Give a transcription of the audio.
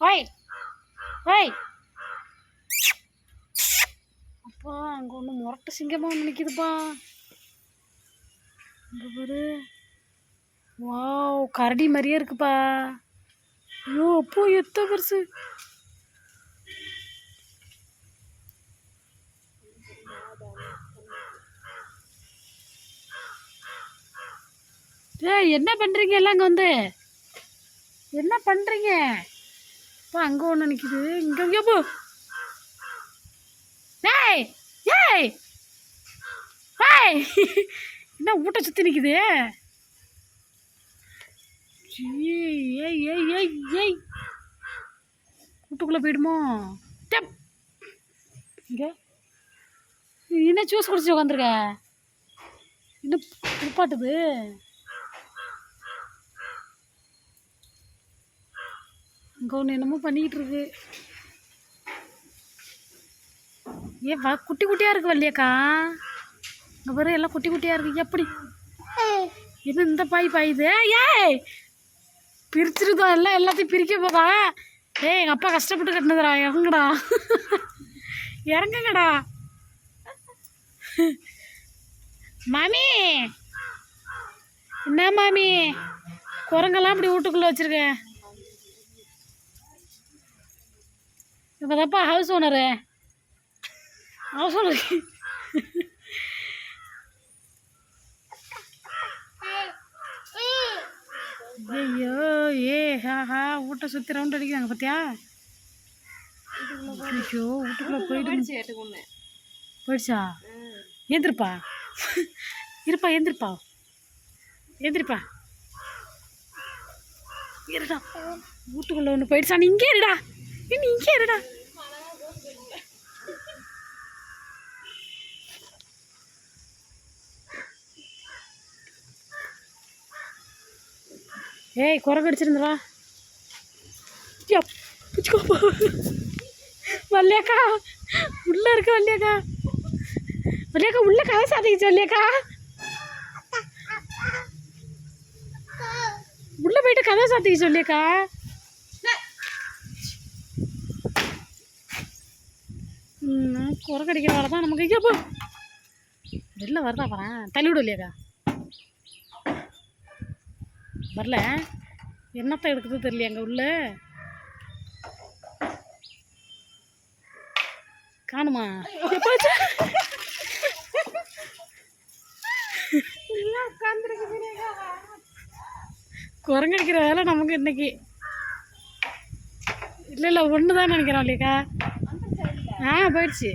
Y Y அப்பா அங்கே ஒன்று முரட்டு சிங்கமாக நினைக்குதுப்பா நிற்கிதுப்பா இங்கே பாரு. வாவ் கரடி மாதிரியே இருக்குப்பா. ஐயோ அப்போ எத்த பெருசு. ஏய் என்ன பண்ணுறீங்க எல்லாம் அங்கே வந்து. என்ன பண்ணுறீங்க அப்பா அங்கே ஒன்று நிற்கிது இங்கே இங்கே போ. ஏய் ஏய். ஏய். என்ன ஊட்ட சுற்றி நிற்கிது ஏய் ஏய் ஏய் ஏய் ஏய். வீட்டுக்குள்ளே போயிடுமோ? டப். இங்கே. என்ன ஜூஸ் குடிச்சு உட்காந்துருக்க என்ன புப்பாட்டுது அங்கே ஒன்று என்னமோ பண்ணிக்கிட்டு இருக்கு ஏ குட்டி குட்டியாக இருக்கு வல்லியாக்கா இங்கே பாரு எல்லாம் குட்டி குட்டியாக இருக்கு. எப்படி? இது இந்த பாய் பாயுது ஏய் பிரிச்சிருதோ எல்லாம் எல்லாத்தையும் பிரிக்க போதா? ஏய் எங்கள் அப்பா கஷ்டப்பட்டு கட்டினதுடா இறங்குடா. இறங்குங்கடா. மாமி! என்ன மாமி? குரங்கெல்லாம் அப்படி வீட்டுக்குள்ளே வச்சுருக்கேன் இப்போதாப்பா ஹவுஸ் ஓனரு ஹவுஸ் ஓனர் ஐயோ ஏ ஹா ஹா வீட்டை சுற்றி ரவுண்ட் அடிக்கிறாங்க பார்த்தியா ஐயோ வீட்டுக்குள்ளே போயிட்டு போயிடுச்சா ஏந்திருப்பா இருப்பா ஏந்திருப்பா ஏந்திருப்பா இருடா. வீட்டுக்குள்ளே ஒன்று போயிடுச்சா? நீ இங்கே இருடா. நீ இங்கே இருடா. ஏய் குரங்கு அடிச்சிருந்தா பிடிச்சிக்கோப்பா வல்லியாக்கா உள்ள இருக்க வல்லியாக்கா வல்லியாக்கா உள்ள கதை சாதிக்கிச்சு வல்லியாக்கா உள்ள போயிட்டு கதை சாத்திக்க சொல்லியக்கா குரங்கு வேலை தான் நமக்கு. இங்கே வெளில வருதா வரேன் தள்ளி விடு இல்லையாக்கா வரல. என்னத்தை எடுக்குது தெரியல அங்கே உள்ள? காணுமா? எப்பாச்சு குரங்கடிக்கிற வேலை நமக்கு இன்னைக்கு. இல்லை இல்லை ஒன்று தான் நினைக்கிறோம் இல்லையாக்கா ஆ போயிடுச்சு.